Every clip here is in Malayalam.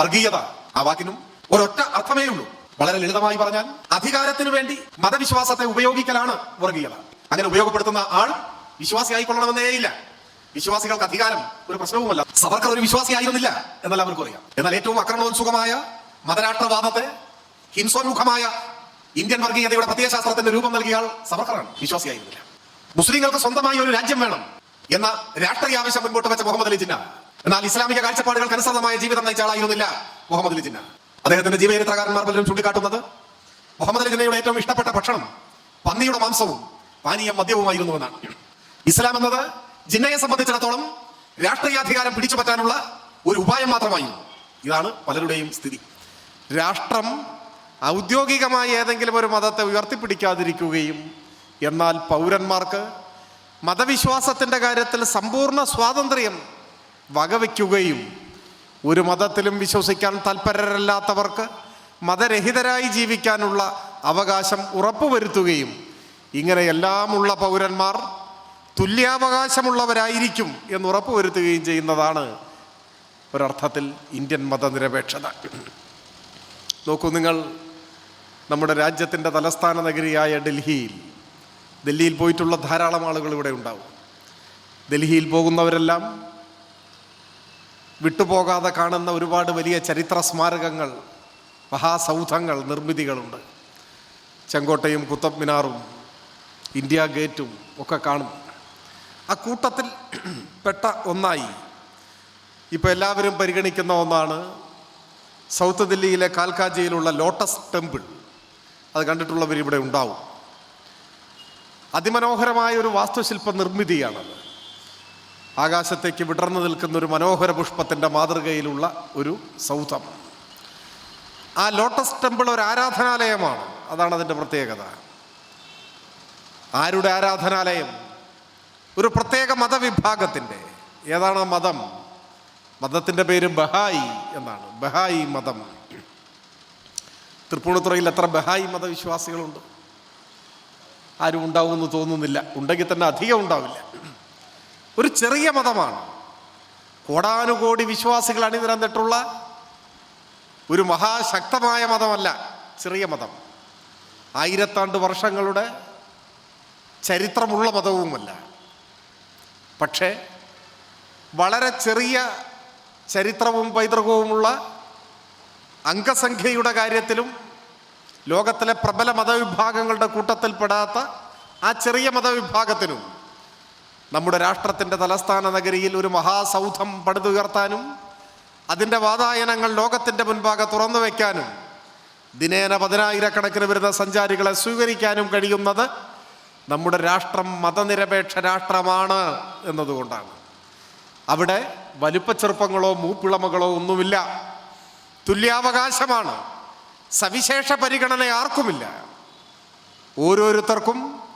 വർഗീയത ആ വാക്കിനും ഒരൊറ്റ അർത്ഥമേ ഉള്ളൂ. വളരെ ലളിതമായി പറഞ്ഞാൽ അധികാരത്തിന് വേണ്ടി മതവിശ്വാസത്തെ ഉപയോഗിക്കലാണ് വർഗീയത. അങ്ങനെ ഉപയോഗപ്പെടുത്തുന്ന ആൾ വിശ്വാസിയായിക്കൊള്ളണമെന്നേയില്ല വിശ്വാസികൾക്ക് അധികാരം ഒരു പ്രശ്നവുമല്ല. സവർക്കർ ഒരു വിശ്വാസിയായിരുന്നില്ല എന്നെല്ലാവർക്കും അറിയാം. എന്നാൽ ഏറ്റവും അക്രമോത്സുകമായ മതരാഷ്ട്രവാദത്തെ ഹിംസോന്മുഖമായ ഇന്ത്യൻ വർഗീയതയുടെ പ്രത്യയശാസ്ത്രത്തിന്റെ രൂപം നൽകിയാൽ സവർക്കറാണ്. വിശ്വാസിയായിരുന്നില്ല മുസ്ലിങ്ങൾക്ക് സ്വന്തമായി ഒരു രാജ്യം വേണം എന്ന രാഷ്ട്രീയ ആവശ്യം മുൻപോട്ട് വെച്ച മുഹമ്മദ് അലി ജിന്ന എന്നാൽ ഇസ്ലാമിക കാഴ്ചപ്പാടുകൾക്ക് അനുസൃതമായ ജീവിതം നയിച്ച ആളായിരുന്നില്ല മുഹമ്മദ് അലി ജിന്ന. അദ്ദേഹത്തിന്റെ ജീവചരിത്രകാരന്മാർ പലരും ചൂണ്ടിക്കാട്ടുന്നത് മുഹമ്മദ് അലി ജിന്നയുടെ ഏറ്റവും ഇഷ്ടപ്പെട്ട ഭക്ഷണം പന്നിയുടെ മാംസവും പാനീയം മദ്യവുമായിരുന്നു എന്നാണ് ഇസ്ലാം എന്നത് ജിന്നയെ സംബന്ധിച്ചിടത്തോളം രാഷ്ട്രീയാധികാരം പിടിച്ചു പറ്റാനുള്ള ഒരു ഉപായം മാത്രമായിരുന്നു. ഇതാണ് പലരുടെയും സ്ഥിതി. രാഷ്ട്രം ഔദ്യോഗികമായി ഏതെങ്കിലും ഒരു മതത്തെ ഉയർത്തിപ്പിടിക്കാതിരിക്കുകയും എന്നാൽ പൗരന്മാർക്ക് മതവിശ്വാസത്തിന്റെ കാര്യത്തിൽ സമ്പൂർണ സ്വാതന്ത്ര്യം വകവയ്ക്കുകയും ഒരു മതത്തിലും വിശ്വസിക്കാൻ തൽപരരല്ലാത്തവർക്ക് മതരഹിതരായി ജീവിക്കാനുള്ള അവകാശം ഉറപ്പുവരുത്തുകയും ഇങ്ങനെയെല്ലാമുള്ള പൗരന്മാർ തുല്യാവകാശമുള്ളവരായിരിക്കും എന്ന് ഉറപ്പുവരുത്തുകയും ചെയ്യുന്നതാണ് ഒരർത്ഥത്തിൽ ഇന്ത്യൻ മതനിരപേക്ഷത. നോക്കൂ നിങ്ങൾ നമ്മുടെ രാജ്യത്തിന്റെ തലസ്ഥാന നഗരിയായ ഡൽഹിയിൽ. ഡൽഹിയിൽ പോയിട്ടുള്ള ധാരാളം ആളുകൾ ഇവിടെ ഉണ്ടാവും. ഡൽഹിയിൽ പോകുന്നവരെല്ലാം വിട്ടുപോകാതെ കാണുന്ന ഒരുപാട് വലിയ ചരിത്ര സ്മാരകങ്ങൾ മഹാസൗധങ്ങൾ നിർമ്മിതികളുണ്ട്. ചെങ്കോട്ടയും കുത്തബ് മിനാറും ഇന്ത്യ ഗേറ്റും ഒക്കെ കാണും. ആ കൂട്ടത്തിൽ പെട്ട ഒന്നായി. ഇപ്പോൾ എല്ലാവരും പരിഗണിക്കുന്ന ഒന്നാണ് സൗത്ത് ദില്ലിയിലെ കാൽക്കാജിയിലുള്ള ലോട്ടസ് ടെമ്പിൾ. അത് കണ്ടിട്ടുള്ളവർ ഇവിടെ ഉണ്ടാവും. അതിമനോഹരമായ ഒരു വാസ്തുശില്പ നിർമ്മിതിയാണത്. ആകാശത്തേക്ക് വിടർന്നു നിൽക്കുന്ന ഒരു മനോഹര പുഷ്പത്തിന്റെ മാതൃകയിലുള്ള ഒരു സൗധം ആ ലോട്ടസ് ടെമ്പിൾ ഒരു ആരാധനാലയമാണ്. അതാണ് അതിന്റെ പ്രത്യേകത. ആരുടെ ആരാധനാലയം? ഒരു പ്രത്യേക മതവിഭാഗത്തിന്റെ ഏതാണ് മതം? മതത്തിന്റെ പേര് ബഹായി എന്നാണ്. ബഹായി മതം. തൃപ്പൂണിത്തുറയിൽ എത്ര ബഹായി മതവിശ്വാസികളുണ്ട്? ആരും ഉണ്ടാവുമെന്ന് തോന്നുന്നില്ല. ഉണ്ടെങ്കിൽ തന്നെ അധികം ഉണ്ടാവില്ല. ഒരു ചെറിയ മതമാണ്. കോടാനുകോടി വിശ്വാസികൾ അണിനിരന്നിട്ടുള്ള ഒരു മഹാശക്തമായ മതമല്ല ചെറിയ മതം. ആയിരത്താണ്ട് വർഷങ്ങളുടെ ചരിത്രമുള്ള മതവുമല്ല. പക്ഷേ വളരെ ചെറിയ ചരിത്രവും പൈതൃകവുമുള്ള അംഗസംഖ്യയുടെ കാര്യത്തിലും ലോകത്തിലെ പ്രബല മതവിഭാഗങ്ങളുടെ കൂട്ടത്തിൽപ്പെടാത്ത ആ ചെറിയ മതവിഭാഗത്തിനും നമ്മുടെ രാഷ്ട്രത്തിന്റെ തലസ്ഥാന നഗരിയിൽ ഒരു മഹാസൗധം പടുതുയർത്താനും അതിന്റെ വാതായനങ്ങൾ ലോകത്തിന്റെ മുൻപാകെ തുറന്നു വയ്ക്കാനും ദിനേന പതിനായിരക്കണക്കിന് വരുന്ന സഞ്ചാരികളെ സ്വീകരിക്കാനും കഴിയുന്നത് നമ്മുടെ രാഷ്ട്രം മതനിരപേക്ഷ രാഷ്ട്രമാണ് എന്നതുകൊണ്ടാണ്. അവിടെ വലുപ്പച്ചെറുപ്പങ്ങളോ മൂപ്പിളമകളോ ഒന്നുമില്ല. തുല്യാവകാശമാണ്. സവിശേഷ പരിഗണന ആർക്കുമില്ല. ഓരോരുത്തർക്കും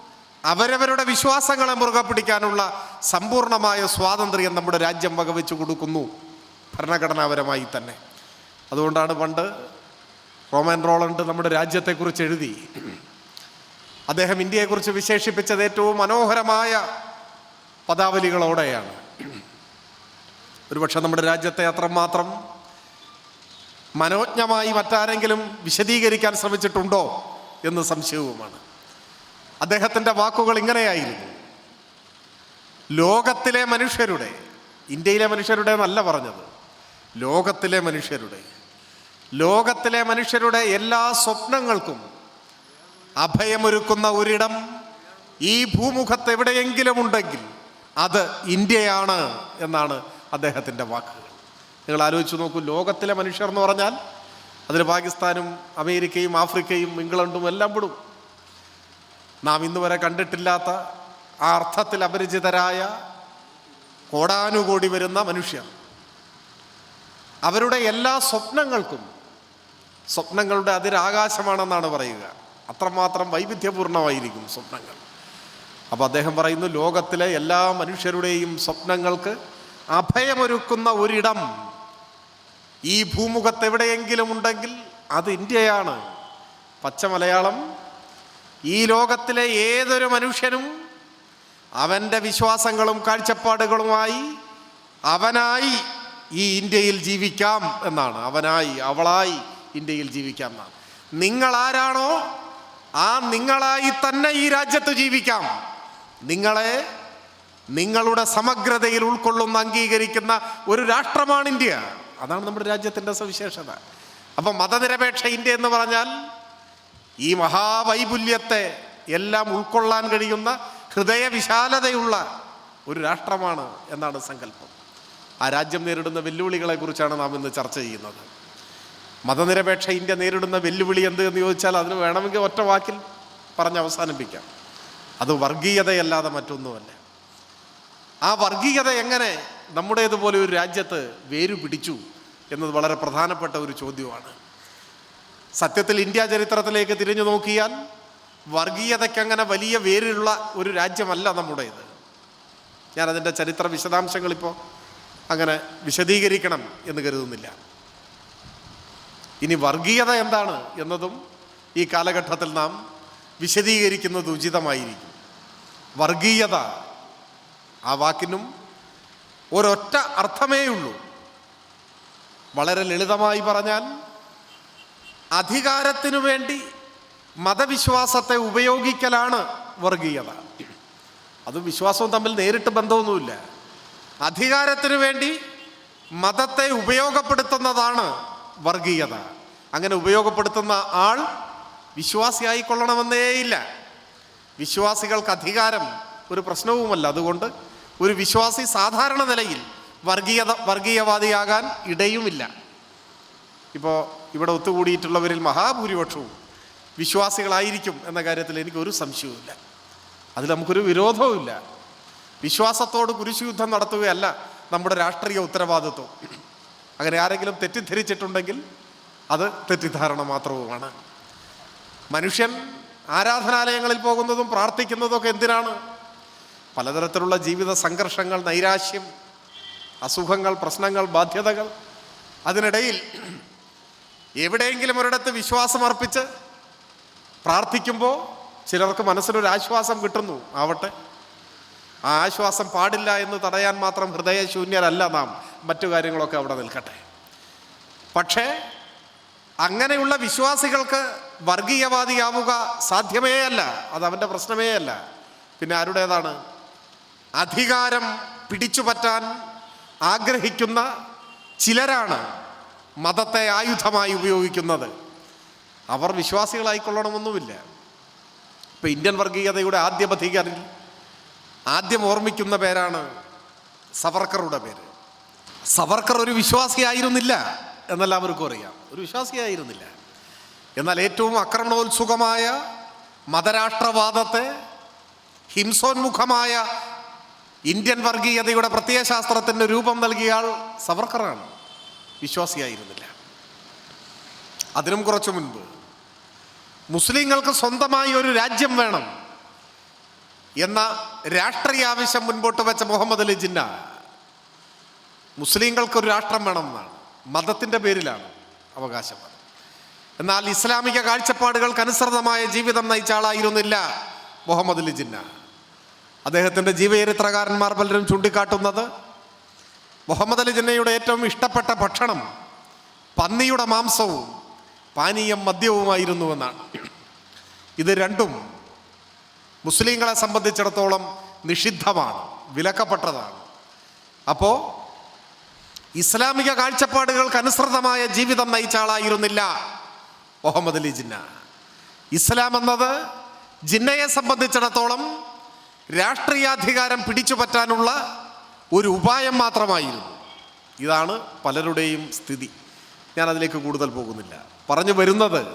അവരവരുടെ വിശ്വാസങ്ങളെ മുറുകെ പിടിക്കാനുള്ള സമ്പൂർണമായ സ്വാതന്ത്ര്യം നമ്മുടെ രാജ്യം വകവെച്ചു കൊടുക്കുന്നു. ഭരണഘടനാപരമായി തന്നെ. അതുകൊണ്ടാണ് പണ്ട് റോമൻ റോളണ്ട് നമ്മുടെ രാജ്യത്തെക്കുറിച്ച് എഴുതി. അദ്ദേഹം ഇന്ത്യയെക്കുറിച്ച് വിശേഷിപ്പിച്ചത് ഏറ്റവും മനോഹരമായ പദാവലികളോടെയാണ്. ഒരുപക്ഷെ നമ്മുടെ രാജ്യത്തെ അത്രമാത്രം മനോജ്ഞമായി മറ്റാരെങ്കിലും വിശദീകരിക്കാൻ ശ്രമിച്ചിട്ടുണ്ടോ എന്ന് സംശയവുമാണ്. അദ്ദേഹത്തിന്റെ വാക്കുകൾ ഇങ്ങനെയായിരുന്നു. ലോകത്തിലെ മനുഷ്യരുടെ ഇന്ത്യയിലെ മനുഷ്യരുടെ എന്നല്ല പറഞ്ഞത്. ലോകത്തിലെ മനുഷ്യരുടെ ലോകത്തിലെ മനുഷ്യരുടെ എല്ലാ സ്വപ്നങ്ങൾക്കും അഭയമൊരുക്കുന്ന ഒരിടം ഈ ഭൂമുഖത്ത് എവിടെയെങ്കിലും ഉണ്ടെങ്കിൽ അത് ഇന്ത്യയാണ് എന്നാണ് അദ്ദേഹത്തിന്റെ വാക്കുകൾ. നിങ്ങൾ ആലോചിച്ച് നോക്കൂ ലോകത്തിലെ മനുഷ്യർ എന്ന് പറഞ്ഞാൽ അതിൽ പാകിസ്ഥാനും അമേരിക്കയും ആഫ്രിക്കയും ഇംഗ്ലണ്ടും എല്ലാം പെടും. നാം ഇന്ന് വരെ കണ്ടിട്ടില്ലാത്ത ആ അർത്ഥത്തിൽ അപരിചിതരായ കോടാനുകോടി വരുന്ന മനുഷ്യർ. അവരുടെ എല്ലാ സ്വപ്നങ്ങൾക്കും സ്വപ്നങ്ങളുടെ അതിരാകാശമാണെന്നാണ് പറയുക. അത്രമാത്രം വൈവിധ്യപൂർണമായിരിക്കും സ്വപ്നങ്ങൾ. അപ്പോൾ അദ്ദേഹം പറയുന്നു ലോകത്തിലെ എല്ലാ മനുഷ്യരുടെയും സ്വപ്നങ്ങൾക്ക് അഭയമൊരുക്കുന്ന ഒരിടം ഈ ഭൂമുഖത്ത് എവിടെയെങ്കിലും ഉണ്ടെങ്കിൽ അത് ഇന്ത്യയാണ്. പച്ച മലയാളം ഈ ലോകത്തിലെ ഏതൊരു മനുഷ്യനും അവന്റെ വിശ്വാസങ്ങളും കാഴ്ചപ്പാടുകളുമായി അവനായി ഈ ഇന്ത്യയിൽ ജീവിക്കാം എന്നാണ്. അവനായി അവളായി ഇന്ത്യയിൽ ജീവിക്കാം എന്നാണ്. നിങ്ങൾ ആരാണോ ആ നിങ്ങളായി തന്നെ ഈ രാജ്യത്ത് ജീവിക്കാം. നിങ്ങളെ നിങ്ങളുടെ സമഗ്രതയിൽ ഉൾക്കൊള്ളുന്ന അംഗീകരിക്കുന്ന ഒരു രാഷ്ട്രമാണ് ഇന്ത്യ. അതാണ് നമ്മുടെ രാജ്യത്തിന്റെ സവിശേഷത. അപ്പം മതനിരപേക്ഷ ഇന്ത്യ എന്ന് പറഞ്ഞാൽ ഈ മഹാവൈപുല്യത്തെ എല്ലാം ഉൾക്കൊള്ളാൻ കഴിയുന്ന ഹൃദയവിശാലതയുള്ള ഒരു രാഷ്ട്രമാണ് എന്നാണ് സങ്കല്പം. ആ രാജ്യം നേരിടുന്ന വെല്ലുവിളികളെ കുറിച്ചാണ് നാം ഇന്ന് ചർച്ച ചെയ്യുന്നത്. മതനിരപേക്ഷ ഇന്ത്യ നേരിടുന്ന വെല്ലുവിളി എന്ത് എന്ന് ചോദിച്ചാൽ അതിന് വേണമെങ്കിൽ ഒറ്റ വാക്കിൽ പറഞ്ഞ് അവസാനിപ്പിക്കാം. അത് വർഗീയതയല്ലാതെ മറ്റൊന്നുമല്ല. ആ വർഗീയത എങ്ങനെ നമ്മുടേതുപോലെ ഒരു രാജ്യത്ത് വേരു പിടിച്ചു എന്നത് വളരെ പ്രധാനപ്പെട്ട ഒരു ചോദ്യമാണ്. സത്യത്തിൽ ഇന്ത്യ ചരിത്രത്തിലേക്ക് തിരിഞ്ഞു നോക്കിയാൽ വർഗീയതയ്ക്ക് അങ്ങനെ വലിയ വേരുള്ള ഒരു രാജ്യമല്ല നമ്മുടേത്. ഞാനതിന്റെ ചരിത്ര വിശദാംശങ്ങൾ ഇപ്പോൾ അങ്ങനെ വിശദീകരിക്കണം എന്ന് കരുതുന്നില്ല. ഇനി വർഗീയത എന്താണ് എന്നതും ഈ കാലഘട്ടത്തിൽ നാം വിശദീകരിക്കുന്നത് ഉചിതമായിരിക്കും. വർഗീയത ആ വാക്കിനും ഒരൊറ്റ അർത്ഥമേ ഉള്ളൂ വളരെ ലളിതമായി പറഞ്ഞാൽ അധികാരത്തിനു വേണ്ടി മതവിശ്വാസത്തെ ഉപയോഗിക്കലാണ് വർഗീയത. അത് വിശ്വാസവും തമ്മിൽ നേരിട്ട് ബന്ധമൊന്നുമില്ല. അധികാരത്തിനു വേണ്ടി മതത്തെ ഉപയോഗപ്പെടുത്തുന്നതാണ് വർഗീയത. അങ്ങനെ ഉപയോഗപ്പെടുത്തുന്ന ആൾ വിശ്വാസിയായിക്കൊള്ളണമെന്നേയില്ല. വിശ്വാസികൾക്ക് അധികാരം ഒരു പ്രശ്നവുമല്ല. അതുകൊണ്ട് ഒരു വിശ്വാസി സാധാരണ നിലയിൽ വർഗീയത വർഗീയവാദിയാകാൻ ഇടയുമില്ല. ഇപ്പോൾ ഇവിടെ ഒത്തുകൂടിയിട്ടുള്ളവരിൽ മഹാഭൂരിപക്ഷവും വിശ്വാസികളായിരിക്കും എന്ന കാര്യത്തിൽ എനിക്കൊരു സംശയവുമില്ല. അതിൽ നമുക്കൊരു വിരോധവുമില്ല. വിശ്വാസത്തോട് കുരിശുയുദ്ധം നടത്തുകയല്ല നമ്മുടെ രാഷ്ട്രീയ ഉത്തരവാദിത്വം. അങ്ങനെ ആരെങ്കിലും തെറ്റിദ്ധരിച്ചിട്ടുണ്ടെങ്കിൽ അത് തെറ്റിദ്ധാരണ മാത്രവുമാണ്. മനുഷ്യൻ ആരാധനാലയങ്ങളിൽ പോകുന്നതും പ്രാർത്ഥിക്കുന്നതും ഒക്കെ എന്തിനാണ്? പലതരത്തിലുള്ള ജീവിത സംഘർഷങ്ങൾ നൈരാശ്യം അസുഖങ്ങൾ പ്രശ്നങ്ങൾ ബാധ്യതകൾ. അതിനിടയിൽ എവിടെയെങ്കിലും ഒരിടത്ത് വിശ്വാസം അർപ്പിച്ച് പ്രാർത്ഥിക്കുമ്പോൾ ചിലർക്ക് മനസ്സിലൊരു ആശ്വാസം കിട്ടുന്നു. ആവട്ടെ. ആ ആശ്വാസം പാടില്ല എന്ന് തടയാൻ മാത്രം ഹൃദയശൂന്യരല്ല നാം. മറ്റു കാര്യങ്ങളൊക്കെ അവിടെ നിൽക്കട്ടെ. പക്ഷേ അങ്ങനെയുള്ള വിശ്വാസികൾക്ക് വർഗീയവാദിയാവുക സാധ്യമേ അല്ല. അത് അവന്റെ പ്രശ്നമേ അല്ല. പിന്നെ ആരുടേതാണ്? അധികാരം പിടിച്ചുപറ്റാൻ ആഗ്രഹിക്കുന്ന ചിലരാണ് മതത്തെ ആയുധമായി ഉപയോഗിക്കുന്നത്. അവർ വിശ്വാസികളായിക്കൊള്ളണമെന്നുമില്ല. ഇപ്പം ഇന്ത്യൻ വർഗീയതയുടെ ആദ്യ പഥികരിൽ ആദ്യം ഓർമ്മിക്കുന്ന പേരാണ് സവർക്കറുടെ പേര്. സവർക്കർ ഒരു വിശ്വാസിയായിരുന്നില്ല എന്നെല്ലാവർക്കും അറിയാം. ഒരു വിശ്വാസിയായിരുന്നില്ല. എന്നാൽ ഏറ്റവും ആക്രമണോത്സുകമായ മതരാഷ്ട്രവാദത്തെ ഹിംസോന്മുഖമായ ഇന്ത്യൻ വർഗീയതയുടെ പ്രത്യയശാസ്ത്രത്തിന്റെ രൂപം നൽകിയാൽ സവർക്കറാണ്. വിശ്വാസിയായിരുന്നില്ല. അതിനും കുറച്ചു മുൻപ് മുസ്ലിങ്ങൾക്ക് സ്വന്തമായി ഒരു രാജ്യം വേണം എന്ന രാഷ്ട്രീയ ആവശ്യം മുൻപോട്ട് വെച്ച മുഹമ്മദ് അലി ജിന്ന മുസ്ലിങ്ങൾക്കൊരു രാഷ്ട്രം വേണമെന്നാണ്. മതത്തിന്റെ പേരിലാണ് അവകാശം എന്നാൽ ഇസ്ലാമിക കാഴ്ചപ്പാടുകൾക്ക് അനുസൃതമായ ജീവിതം നയിച്ച ആളായിരുന്നില്ല മുഹമ്മദ് അലി ജിന്ന. അദ്ദേഹത്തിന്റെ ജീവചരിത്രകാരന്മാർ പലരും ചൂണ്ടിക്കാട്ടുന്നത് മുഹമ്മദ് അലി ജിന്നയുടെ ഏറ്റവും ഇഷ്ടപ്പെട്ട ഭക്ഷണം പന്നിയുടെ മാംസവും പാനീയം മദ്യവുമായിരുന്നുവെന്നാണ്. ഇത് രണ്ടും മുസ്ലിങ്ങളെ സംബന്ധിച്ചിടത്തോളം നിഷിദ്ധമാണ് വിലക്കപ്പെട്ടതാണ്. അപ്പോൾ ഇസ്ലാമിക കാഴ്ചപ്പാടുകൾക്ക് അനുസൃതമായ ജീവിതം നയിച്ച ആളായിരുന്നില്ല മുഹമ്മദ് അലി ജിന്ന. ഇസ്ലാം എന്നത് ജിന്നയെ സംബന്ധിച്ചിടത്തോളം രാഷ്ട്രീയാധികാരം പിടിച്ചുപറ്റാനുള്ള ഒരു ഉപായം മാത്രമായിരുന്നു. ഇതാണ് പലരുടെയും സ്ഥിതി. ഞാൻ അതിലേക്ക് കൂടുതൽ പോകുന്നില്ല. പറഞ്ഞു വരുന്നത്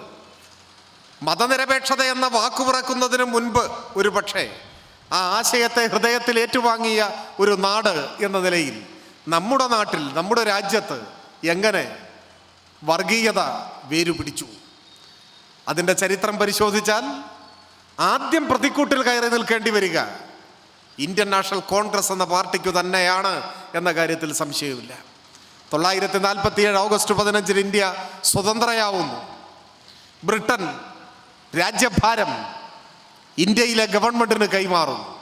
മതനിരപേക്ഷത എന്ന വാക്കു പിറക്കുന്നതിന് മുൻപ് ഒരു പക്ഷേ ആ ആശയത്തെ ഹൃദയത്തിൽ ഏറ്റുവാങ്ങിയ ഒരു നാട് എന്ന നിലയിൽ നമ്മുടെ നാട്ടിൽ നമ്മുടെ രാജ്യത്ത് എങ്ങനെ വർഗീയത വേരുപിടിച്ചു? അതിന്റെ ചരിത്രം പരിശോധിച്ചാൽ ആദ്യം പ്രതിക്കൂട്ടിൽ കയറി നിൽക്കേണ്ടി വരിക ഇന്ത്യൻ നാഷണൽ കോൺഗ്രസ് എന്ന പാർട്ടിക്കു തന്നെയാണ് എന്ന കാര്യത്തിൽ സംശയമില്ല തൊള്ളായിരത്തി നാൽപ്പത്തിയേഴ് ഓഗസ്റ്റ് പതിനഞ്ചിന് ഇന്ത്യ സ്വതന്ത്രയാവുന്നു. ബ്രിട്ടൻ രാജ്യഭാരം ഇന്ത്യയിലെ ഗവൺമെന്റിന് കൈമാറുന്നു.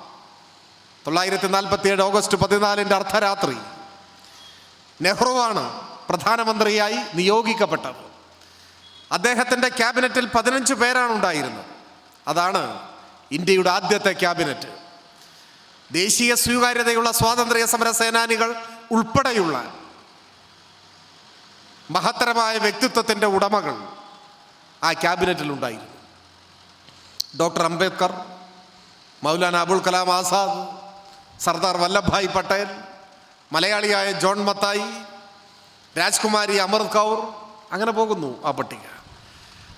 തൊള്ളായിരത്തി നാൽപ്പത്തിയേഴ് ഓഗസ്റ്റ് പതിനാലിന്റെ അർദ്ധരാത്രി നെഹ്റുവാണ് പ്രധാനമന്ത്രിയായി നിയോഗിക്കപ്പെട്ടത്. അദ്ദേഹത്തിന്റെ ക്യാബിനറ്റിൽ പതിനഞ്ച് പേരാണ് ഉണ്ടായിരുന്നത്. അതാണ് ഇന്ത്യയുടെ ആദ്യത്തെ ക്യാബിനറ്റ്. ദേശീയ സ്വീകാര്യതയുള്ള സ്വാതന്ത്ര്യ സമര സേനാനികൾ ഉൾപ്പെടെയുള്ള മഹത്തരമായ വ്യക്തിത്വത്തിന്റെ ഉടമകൾ ആ ക്യാബിനറ്റിലുണ്ടായിരുന്നു ഡോക്ടർ അംബേദ്കർ മൗലാന അബുൽ കലാം ആസാദ് സർദാർ വല്ലഭായ് പട്ടേൽ മലയാളിയായ ജോൺ മത്തായി രാജ്കുമാരി അമർ കൗർ അങ്ങനെ പോകുന്നു ആ പട്ടിക.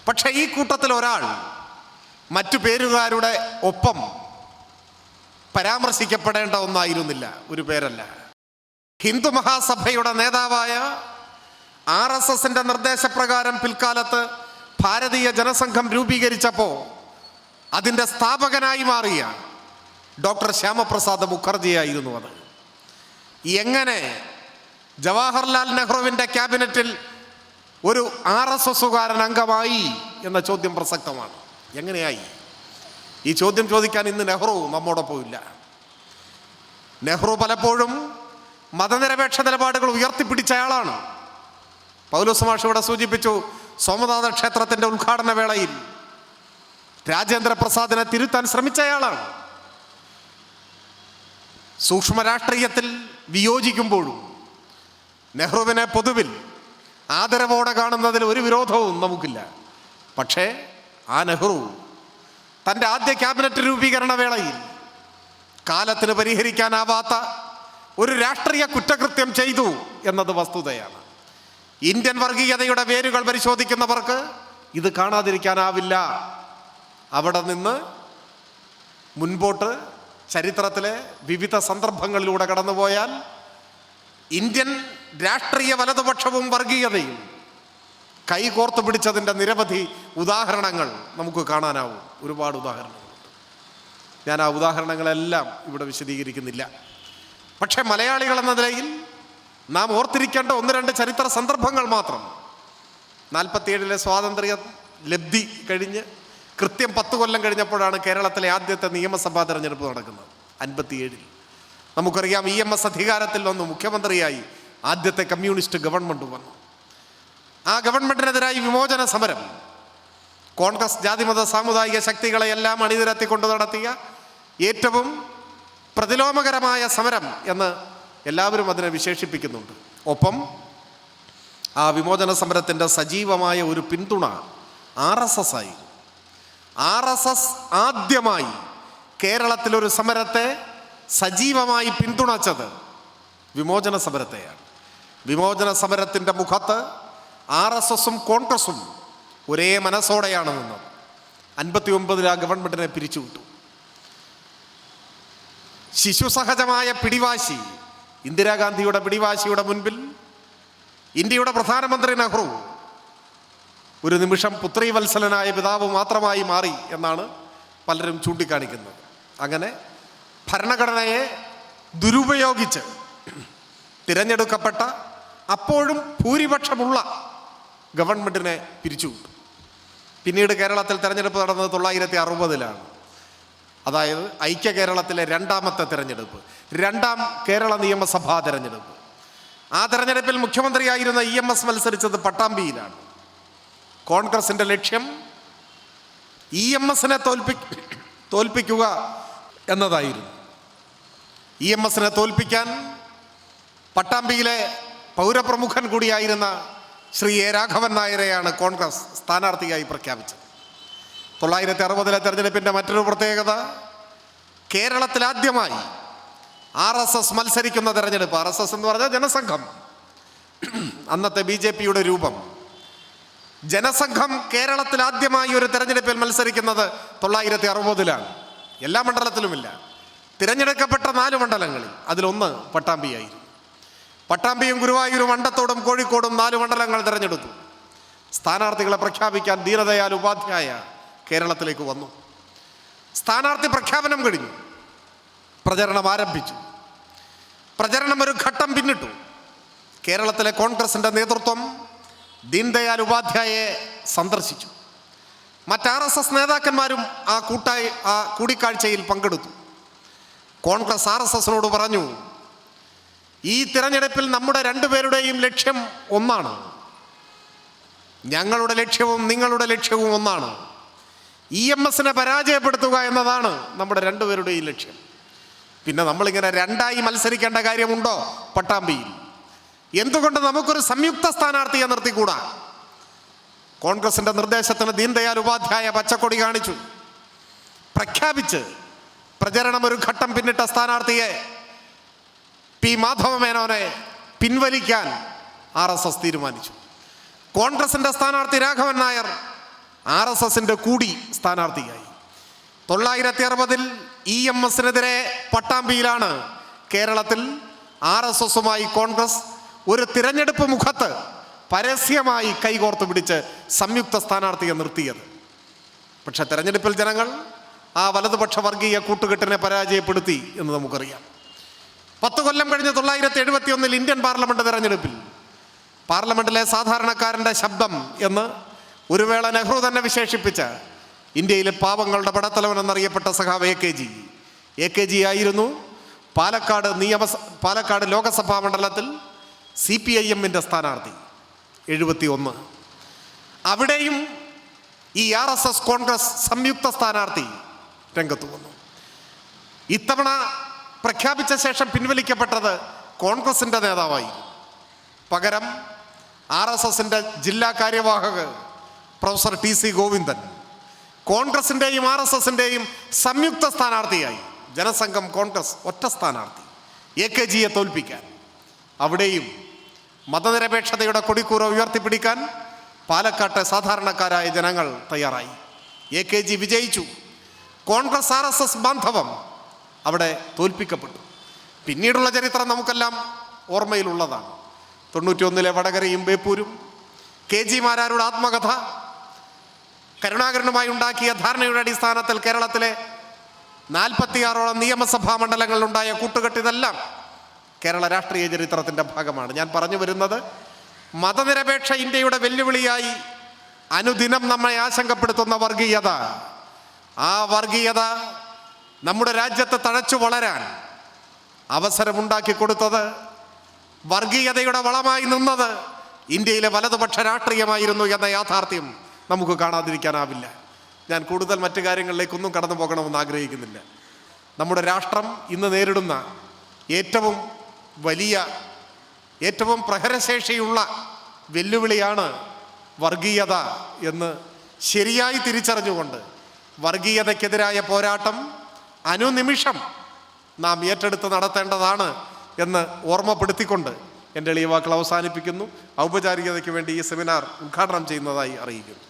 പക്ഷേ ഈ കൂട്ടത്തിൽ ഒരാൾ മറ്റു പേരുകാരുടെ ഒപ്പം പരാമർശിക്കപ്പെടേണ്ട ഒന്നായിരുന്നില്ല. ഒരു പേരല്ല. ഹിന്ദു മഹാസഭയുടെ നേതാവായ ആർ എസ് എസിന്റെ നിർദ്ദേശപ്രകാരം പിൽക്കാലത്ത് ഭാരതീയ ജനസംഘം രൂപീകരിച്ചപ്പോൾ അതിന്റെ സ്ഥാപകനായി മാറിയ ഡോക്ടർ ശ്യാമപ്രസാദ് മുഖർജിയായിരുന്നു അത്. എങ്ങനെ ജവഹർലാൽ നെഹ്റുവിന്റെ ക്യാബിനറ്റിൽ ഒരു ആർ എസ് എസുകാരൻ അംഗമായി എന്ന ചോദ്യം പ്രസക്തമാണ്. എങ്ങനെയായി? ഈ ചോദ്യം ചോദിക്കാൻ ഇന്ന് നെഹ്റു നമ്മോടൊപ്പം ഇല്ല നെഹ്റു പലപ്പോഴും മതനിരപേക്ഷ നിലപാടുകൾ ഉയർത്തിപ്പിടിച്ച ആളാണ്. പൗലോസ് മാഷ് ഇവിടെ സൂചിപ്പിച്ചു സോമനാഥ ക്ഷേത്രത്തിന്റെ ഉദ്ഘാടന വേളയിൽ രാജേന്ദ്ര പ്രസാദിനെ തിരുത്താൻ ശ്രമിച്ചയാളാണ് സൂക്ഷ്മ രാഷ്ട്രീയത്തിൽ വിയോജിക്കുമ്പോഴും നെഹ്റുവിനെ പൊതുവിൽ ആദരവോടെ കാണുന്നതിൽ ഒരു വിരോധവും നമുക്കില്ല. പക്ഷേ ആ നെഹ്റു തന്റെ ആദ്യ ക്യാബിനറ്റ് രൂപീകരണ വേളയിൽ കാലത്തിന് പരിഹരിക്കാനാവാത്ത ഒരു രാഷ്ട്രീയ കുറ്റകൃത്യം ചെയ്തു എന്നത് വസ്തുതയാണ്. ഇന്ത്യൻ വർഗീയതയുടെ വേരുകൾ പരിശോധിക്കുന്നവർക്ക് ഇത് കാണാതിരിക്കാനാവില്ല. അവിടെ നിന്ന് മുൻപോട്ട് ചരിത്രത്തിലെ വിവിധ സന്ദർഭങ്ങളിലൂടെ കടന്നുപോയാൽ ഇന്ത്യൻ രാഷ്ട്രീയ വലതുപക്ഷവും വർഗീയതയും കൈകോർത്ത് പിടിച്ചതിന്റെ നിരവധി ഉദാഹരണങ്ങൾ നമുക്ക് കാണാനാവും. ഒരുപാട് ഉദാഹരണങ്ങൾ. ഞാൻ ആ ഉദാഹരണങ്ങളെല്ലാം ഇവിടെ വിശദീകരിക്കുന്നില്ല. പക്ഷേ മലയാളികൾ എന്ന നിലയിൽ നാം ഓർത്തിരിക്കേണ്ട ഒന്ന് രണ്ട് ചരിത്ര സന്ദർഭങ്ങൾ മാത്രം. നാൽപ്പത്തിയേഴിലെ സ്വാതന്ത്ര്യ ലബ്ധി കഴിഞ്ഞ് കൃത്യം പത്ത് കൊല്ലം കഴിഞ്ഞപ്പോഴാണ് കേരളത്തിലെ ആദ്യത്തെ നിയമസഭാ തെരഞ്ഞെടുപ്പ് നടക്കുന്നത്. അൻപത്തിയേഴിൽ. നമുക്കറിയാം ഇ എം എസ് അധികാരത്തിൽ വന്നു. മുഖ്യമന്ത്രിയായി ആദ്യത്തെ കമ്മ്യൂണിസ്റ്റ് ഗവൺമെന്റ് വന്നു. ആ ഗവൺമെന്റിനെതിരായി വിമോചന സമരം. കോൺഗ്രസ് ജാതിമത സാമുദായിക ശക്തികളെയെല്ലാം അണിനിരത്തിക്കൊണ്ട് നടത്തിയ ഏറ്റവും പ്രതിലോമകരമായ സമരം എന്ന് എല്ലാവരും അതിനെ വിശേഷിപ്പിക്കുന്നുണ്ട്. ഒപ്പം ആ വിമോചന സമരത്തിന്റെ സജീവമായ ഒരു പിന്തുണ ആർ എസ് എസ് ആയി. ആർ എസ് എസ് ആദ്യമായി കേരളത്തിലൊരു സമരത്തെ സജീവമായി പിന്തുണച്ചത് വിമോചന സമരത്തെയാണ്. വിമോചന സമരത്തിന്റെ മുഖത്ത് ആർ എസ് എസും കോൺഗ്രസും ഒരേ മനസ്സോടെയാണ് നിന്നത്. അൻപത്തി ഒമ്പതിൽ ആ ഗവൺമെന്റിനെ പിരിച്ചുവിട്ടു. ശിശുസഹജമായ പിടിവാശി ഇന്ദിരാഗാന്ധിയുടെ പിടിവാശിയുടെ മുൻപിൽ ഇന്ത്യയുടെ പ്രധാനമന്ത്രി നെഹ്റു ഒരു നിമിഷം പുത്രീവത്സലനായ പിതാവ് മാത്രമായി മാറി എന്നാണ് പലരും ചൂണ്ടിക്കാണിക്കുന്നത്. അങ്ങനെ ഭരണഘടനയെ ദുരുപയോഗിച്ച് തിരഞ്ഞെടുക്കപ്പെട്ട അപ്പോഴും ഭൂരിപക്ഷമുള്ള ഗവൺമെന്റിനെ പിരിച്ചുവിട്ടു. പിന്നീട് കേരളത്തിൽ തിരഞ്ഞെടുപ്പ് നടന്നത് തൊള്ളായിരത്തി അറുപതിലാണ് അതായത് ഐക്യ കേരളത്തിലെ രണ്ടാമത്തെ തിരഞ്ഞെടുപ്പ് രണ്ടാം കേരള നിയമസഭാ തിരഞ്ഞെടുപ്പ്. ആ തെരഞ്ഞെടുപ്പിൽ മുഖ്യമന്ത്രിയായിരുന്ന ഇ എം എസ് മത്സരിച്ചത് പട്ടാമ്പിയിലാണ്. കോൺഗ്രസിന്റെ ലക്ഷ്യം ഇ എം എസിനെ തോൽപ്പി തോൽപ്പിക്കുക എന്നതായിരുന്നു. ഇ എം എസിനെ തോൽപ്പിക്കാൻ പട്ടാമ്പിയിലെ പൗരപ്രമുഖൻ കൂടിയായിരുന്ന ശ്രീ എ രാഘവൻ നായരെയാണ് കോൺഗ്രസ് സ്ഥാനാർത്ഥിയായി പ്രഖ്യാപിച്ചത്. തൊള്ളായിരത്തി അറുപതിലെ തെരഞ്ഞെടുപ്പിന്റെ മറ്റൊരു പ്രത്യേകത കേരളത്തിലാദ്യമായി ആർ എസ് എസ് മത്സരിക്കുന്ന തെരഞ്ഞെടുപ്പ് ആർ എസ് എസ് എന്ന് പറഞ്ഞാൽ ജനസംഘം. അന്നത്തെ ബി ജെ പിയുടെ രൂപം. ജനസംഘം കേരളത്തിൽ ആദ്യമായി ഒരു തെരഞ്ഞെടുപ്പിൽ മത്സരിക്കുന്നത് തൊള്ളായിരത്തി അറുപതിലാണ് എല്ലാ മണ്ഡലത്തിലുമില്ല. തിരഞ്ഞെടുക്കപ്പെട്ട നാല് മണ്ഡലങ്ങളിൽ അതിലൊന്ന് പട്ടാമ്പിയായിരുന്നു. പട്ടാമ്പിയും ഗുരുവായൂരും അണ്ടത്തോടും കോഴിക്കോടും നാല് മണ്ഡലങ്ങൾ തിരഞ്ഞെടുത്തു. സ്ഥാനാർത്ഥികളെ പ്രഖ്യാപിക്കാൻ ദീനദയാൽ ഉപാധ്യായ കേരളത്തിലേക്ക് വന്നു. സ്ഥാനാർത്ഥി പ്രഖ്യാപനം കഴിഞ്ഞു. പ്രചരണം ആരംഭിച്ചു. പ്രചരണം ഒരു ഘട്ടം പിന്നിട്ടു. കേരളത്തിലെ കോൺഗ്രസിന്റെ നേതൃത്വം ദീൻദയാൽ ഉപാധ്യായെ സന്ദർശിച്ചു. മറ്റ് ആർ എസ് എസ് നേതാക്കന്മാരും ആ കൂട്ടായി ആ കൂടിക്കാഴ്ചയിൽ പങ്കെടുത്തു. കോൺഗ്രസ് ആർ എസ് എസിനോട് പറഞ്ഞു ഈ തിരഞ്ഞെടുപ്പിൽ നമ്മുടെ രണ്ടുപേരുടെയും ലക്ഷ്യം ഒന്നാണ്. ഞങ്ങളുടെ ലക്ഷ്യവും നിങ്ങളുടെ ലക്ഷ്യവും ഒന്നാണ്. ഇ എം എസിനെ പരാജയപ്പെടുത്തുക എന്നതാണ് നമ്മുടെ രണ്ടുപേരുടെയും ലക്ഷ്യം. പിന്നെ നമ്മളിങ്ങനെ രണ്ടായി മത്സരിക്കേണ്ട കാര്യമുണ്ടോ? പട്ടാമ്പിയിൽ. എന്തുകൊണ്ട് നമുക്കൊരു സംയുക്ത സ്ഥാനാർത്ഥിയെ നിർത്തിക്കൂടാ? കോൺഗ്രസിന്റെ നിർദ്ദേശത്തിന് ദീൻദയാൽ ഉപാധ്യായ പച്ചക്കൊടി കാണിച്ചു. പ്രഖ്യാപിച്ച് പ്രചരണം ഒരു ഘട്ടം പിന്നിട്ട സ്ഥാനാർത്ഥിയെ പി മാധവ മേനോനെ പിൻവലിക്കാൻ ആർ എസ് എസ് തീരുമാനിച്ചു. കോൺഗ്രസിന്റെ സ്ഥാനാർത്ഥി രാഘവൻ നായർ ആർ എസ് എസിന്റെ കൂടി സ്ഥാനാർത്ഥിയായി. തൊള്ളായിരത്തി അറുപതിൽ ഇ എം എസിനെതിരെ പട്ടാമ്പിയിലാണ് കേരളത്തിൽ ആർ എസ് എസുമായി കോൺഗ്രസ് ഒരു തിരഞ്ഞെടുപ്പ് മുഖത്ത് പരസ്യമായി കൈകോർത്ത് പിടിച്ച് സംയുക്ത സ്ഥാനാർത്ഥിയെ നിർത്തിയത്. പക്ഷെ തെരഞ്ഞെടുപ്പിൽ ജനങ്ങൾ ആ വലതുപക്ഷ വർഗീയ കൂട്ടുകെട്ടിനെ പരാജയപ്പെടുത്തി എന്ന് നമുക്കറിയാം. പത്ത് കൊല്ലം കഴിഞ്ഞ് തൊള്ളായിരത്തി എഴുപത്തി ഒന്നിൽ ഇന്ത്യൻ പാർലമെന്റ് തെരഞ്ഞെടുപ്പിൽ. പാർലമെന്റിലെ സാധാരണക്കാരന്റെ ശബ്ദം എന്ന് ഒരു വേള നെഹ്റു തന്നെ വിശേഷിപ്പിച്ച ഇന്ത്യയിലെ പാവങ്ങളുടെ പടത്തലവൻ എന്നറിയപ്പെട്ട സഖാവ് A K G. A K G ആയിരുന്നു. പാലക്കാട് നിയമ പാലക്കാട് ലോകസഭാ മണ്ഡലത്തിൽ സി പി ഐ എമ്മിന്റെ സ്ഥാനാർത്ഥി. എഴുപത്തി ഒന്ന് അവിടെയും ഈ ആർ എസ് എസ് കോൺഗ്രസ് സംയുക്ത സ്ഥാനാർത്ഥി രംഗത്ത് വന്നു. ഇത്തവണ പ്രഖ്യാപിച്ച ശേഷം പിൻവലിക്കപ്പെട്ടത് കോൺഗ്രസിന്റെ നേതാവായി. പകരം ആർ എസ് എസിന്റെ ജില്ലാ കാര്യവാഹക് പ്രൊഫസർ ടി സി ഗോവിന്ദൻ. കോൺഗ്രസിന്റെയും ആർ എസ് എസിന്റെയും സംയുക്ത സ്ഥാനാർത്ഥിയായി. ജനസംഘം കോൺഗ്രസ് ഒറ്റ സ്ഥാനാർത്ഥി. എ കെ ജിയെ തോൽപ്പിക്കാൻ. അവിടെയും മതനിരപേക്ഷതയുടെ കൊടിക്കൂറ ഉയർത്തിപ്പിടിക്കാൻ പാലക്കാട്ടെ സാധാരണക്കാരായ ജനങ്ങൾ തയ്യാറായി. എ കെ ജി വിജയിച്ചു. കോൺഗ്രസ് ആർ എസ് എസ് ബാന്ധവം അവിടെ തോൽപ്പിക്കപ്പെട്ടു. പിന്നീടുള്ള ചരിത്രം നമുക്കെല്ലാം ഓർമ്മയിലുള്ളതാണ്. തൊണ്ണൂറ്റിയൊന്നിലെ വടകരയും ബേപ്പൂരും കെ ജി മാരാരുടെ ആത്മകഥ കരുണാകരനുമായി ഉണ്ടാക്കിയ ധാരണയുടെ അടിസ്ഥാനത്തിൽ കേരളത്തിലെ നാൽപ്പത്തിയാറോളം നിയമസഭാ മണ്ഡലങ്ങളിലുണ്ടായ കൂട്ടുകെട്ടിതെല്ലാം കേരള രാഷ്ട്രീയ ചരിത്രത്തിന്റെ ഭാഗമാണ്. ഞാൻ പറഞ്ഞു വരുന്നത് മതനിരപേക്ഷ ഇന്ത്യയുടെ വെല്ലുവിളിയായി അനുദിനം നമ്മെ ആശങ്കപ്പെടുത്തുന്ന വർഗീയത. ആ വർഗീയത നമ്മുടെ രാജ്യത്തെ തഴച്ചു വളരാൻ അവസരമുണ്ടാക്കി കൊടുത്തത് വർഗീയതയുടെ വളമായി നിന്നത് ഇന്ത്യയിലെ വലതുപക്ഷ രാഷ്ട്രീയമായിരുന്നു എന്ന യാഥാർത്ഥ്യം നമുക്ക് കാണാതിരിക്കാനാവില്ല. ഞാൻ കൂടുതൽ മറ്റു കാര്യങ്ങളിലേക്കൊന്നും കടന്നു പോകണമെന്ന് ആഗ്രഹിക്കുന്നില്ല. നമ്മുടെ രാഷ്ട്രം ഇന്ന് നേരിടുന്ന ഏറ്റവും വലിയ ഏറ്റവും പ്രഹരശേഷിയുള്ള വെല്ലുവിളിയാണ് വർഗീയത എന്ന് ശരിയായി തിരിച്ചറിഞ്ഞുകൊണ്ട് വർഗീയതയ്ക്കെതിരായ പോരാട്ടം അനുനിമിഷം നാം ഏറ്റെടുത്ത് നടത്തേണ്ടതാണ് എന്ന് ഓർമ്മപ്പെടുത്തിക്കൊണ്ട് എന്റെ എളിയ വാക്കൾ അവസാനിപ്പിക്കുന്നു. ഔപചാരികതയ്ക്ക് വേണ്ടി ഈ സെമിനാർ ഉദ്ഘാടനം ചെയ്യുന്നതായി അറിയിക്കുന്നു.